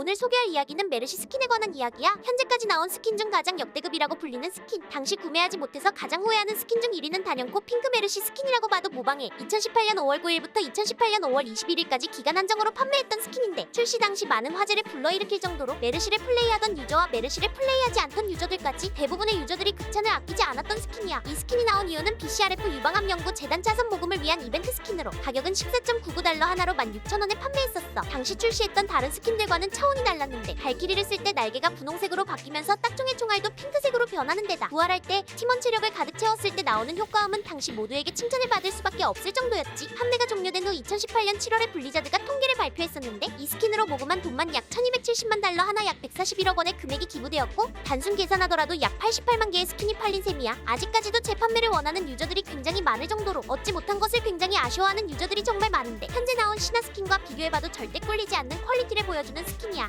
오늘 소개할 이야기는 메르시 스킨에 관한 이야기야. 현재까지 나온 스킨 중 가장 역대급이라고 불리는 스킨. 당시 구매하지 못해서 가장 후회하는 스킨 중 1위는 단연코 핑크 메르시 스킨이라고 봐도 무방해. 2018년 5월 9일부터 2018년 5월 21일까지 기간 한정으로 판매했던 스킨인데 출시 당시 많은 화제를 불러일으킬 정도로 메르시를 플레이하던 유저와 메르시를 플레이하지 않던 유저들까지 대부분의 유저들이 극찬을 아끼지 않았던 스킨이야. 이 스킨이 나온 이유는 BCRF 유방암 연구 재단 자선 모금을 위한 이벤트 스킨으로 가격은 14.99달러 하나로 16,000원에 판매했었어. 당시 출시했던 다른 스킨들과는 차원 이 달랐는데 발키리를 쓸 때 날개가 분홍색으로 바뀌면서 딱종의 총알도 핑크색으로 변하는 데다 부활할 때 팀원 체력을 가득 채웠을 때 나오는 효과음은 당시 모두에게 칭찬을 받을 수밖에 없을 정도였지. 판매가 종료된 후 2018년 7월에 블리자드가 통계를 발표했었는데 이 스킨으로 모금한 돈만 약 1270만 달러 하나 약 141억 원의 금액이 기부되었고 단순 계산하더라도 약 88만 개의 스킨이 팔린 셈이야. 아직까지도 재판매를 원하는 유저들이 굉장히 많을 정도로 얻지 못한 것을 굉장히 아쉬워하는 유저들이 정말 많은데 현재 나온 신화 스킨과 비교해봐도 절대 꿀리지 않는 퀄리티를 보여주는 스킨이야.